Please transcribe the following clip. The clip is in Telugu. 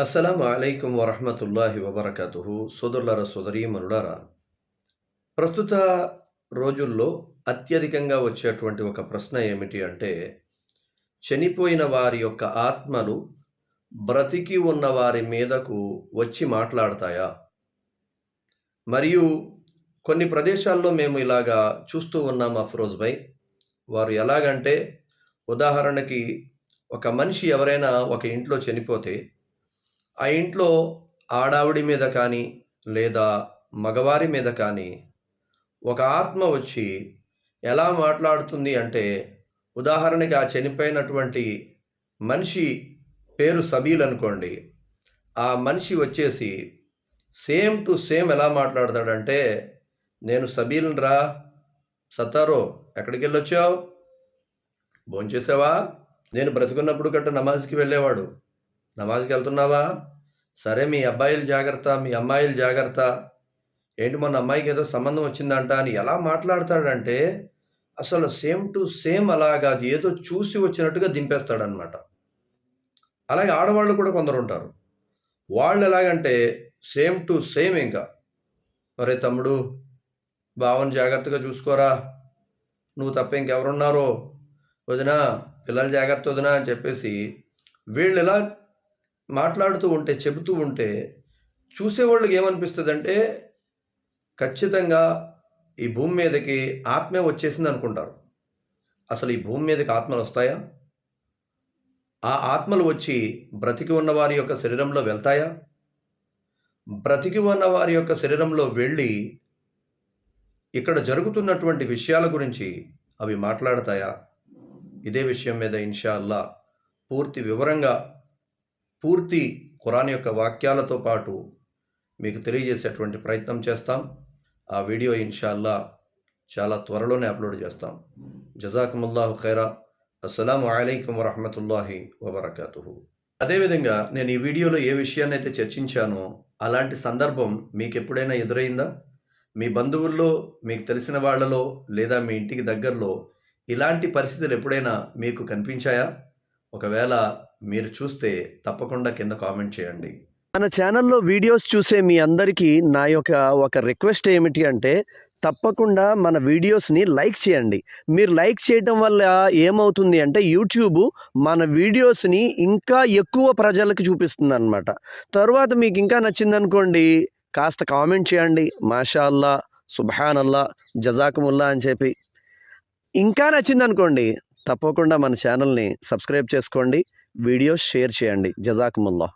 అస్సలం అలైకుం వరహమతుల్లాహి వబర్కతుహు. సోదరులారా సోదరీమనులారా ప్రస్తుత రోజుల్లో అత్యధికంగా వచ్చేటువంటి ఒక ప్రశ్న ఏమిటి అంటే చనిపోయిన వారి యొక్క ఆత్మలు బ్రతికి ఉన్న వారి మీదకు వచ్చి మాట్లాడతాయా? మరియు కొన్ని ప్రదేశాల్లో మేము ఇలాగా చూస్తూ ఉన్నాం అఫ్రోజ్ భాయ్. వారు ఎలాగంటే ఉదాహరణకి ఒక మనిషి ఎవరైనా ఒక ఇంట్లో చనిపోతే ఆ ఇంట్లో ఆడావిడి మీద కానీ లేదా మగవారి మీద కానీ ఒక ఆత్మ వచ్చి ఎలా మాట్లాడుతుంది అంటే ఉదాహరణకి ఆ చనిపోయినటువంటి మనిషి పేరు సబీల్ అనుకోండి. ఆ మనిషి వచ్చేసి సేమ్ టు సేమ్ ఎలా మాట్లాడతాడంటే నేను సబీల్ రా సత్తారో ఎక్కడికి వెళ్ళొచ్చావు? భోంచేసావా? నేను బ్రతుకున్నప్పుడు గట్ట నమాజ్కి వెళ్ళేవాడు. నమాజ్కి వెళ్తున్నావా సరే మీ అబ్బాయిలు జాగ్రత్త మీ అమ్మాయిలు జాగ్రత్త. ఏంటి మొన్న అమ్మాయికి ఏదో సంబంధం వచ్చిందంట అని ఎలా మాట్లాడతాడంటే అసలు సేమ్ టు సేమ్ అలాగా ఏదో చూసి వచ్చినట్టుగా దింపేస్తాడనమాట అలాగే ఆడవాళ్ళు కూడా కొందరు ఉంటారు వాళ్ళు ఎలాగంటే సేమ్ టు సేమ్ ఇంకా. ఒరే తమ్ముడు బావని జాగ్రత్తగా చూసుకోరా. నువ్వు తప్ప ఇంకెవరున్నారో. వదినా పిల్లలు జాగ్రత్త వదినా అని చెప్పేసి వీళ్ళు ఇలా మాట్లాడుతూ ఉంటే చెబుతూ ఉంటే చూసేవాళ్ళకి ఏమనిపిస్తుంది అంటే ఖచ్చితంగా ఈ భూమి మీదకి ఆత్మే వచ్చేసింది అనుకుంటారు. అసలు ఈ భూమి మీదకి ఆత్మలు వస్తాయా? ఆ ఆత్మలు వచ్చి బ్రతికి ఉన్న వారి యొక్క శరీరంలో వెళ్తాయా? బ్రతికి ఉన్న వారి యొక్క శరీరంలో వెళ్ళి ఇక్కడ జరుగుతున్నటువంటి విషయాల గురించి అవి మాట్లాడతాయా? ఇదే విషయం మీద ఇన్షా అల్లా పూర్తి వివరంగా పూర్తి ఖురాన్ యొక్క వాక్యాలతో పాటు మీకు తెలియజేసేటువంటి ప్రయత్నం చేస్తాం. ఆ వీడియో ఇన్షాల్లా చాలా త్వరలోనే అప్లోడ్ చేస్తాం. జజాకుముల్లాహు ఖైరా. అస్సలం అయికం వరహమతుల్లాహి వబర్కతు అదేవిధంగా నేను ఈ వీడియోలో ఏ విషయాన్ని అయితే చర్చించానో అలాంటి సందర్భం మీకు ఎప్పుడైనా ఎదురైందా? మీ బంధువుల్లో మీకు తెలిసిన వాళ్ళలో లేదా మీ ఇంటికి దగ్గరలో ఇలాంటి పరిస్థితులు ఎప్పుడైనా మీకు కనిపించాయా? ఒకవేళ మీరు చూస్తే తప్పకుండా కింద కామెంట్ చేయండి. మన ఛానల్లో వీడియోస్ చూసే మీ అందరికీ నా యొక్క ఒక రిక్వెస్ట్ ఏమిటి అంటే తప్పకుండా మన వీడియోస్ని లైక్ చేయండి. మీరు లైక్ చేయటం వల్ల ఏమవుతుంది అంటే యూట్యూబ్ మన వీడియోస్ని ఇంకా ఎక్కువ ప్రజలకు చూపిస్తుంది అనమాట తర్వాత మీకు ఇంకా నచ్చిందనుకోండి కాస్త కామెంట్ చేయండి. మాషాల్లా అల్లా అల్లా జజాకుముల్లా అని చెప్పి. ఇంకా నచ్చిందనుకోండి తప్పకుండా మన ఛానల్ని సబ్స్క్రైబ్ చేసుకోండి వీడియోస్ షేర్ చేయండి. జజాకుముల్లా.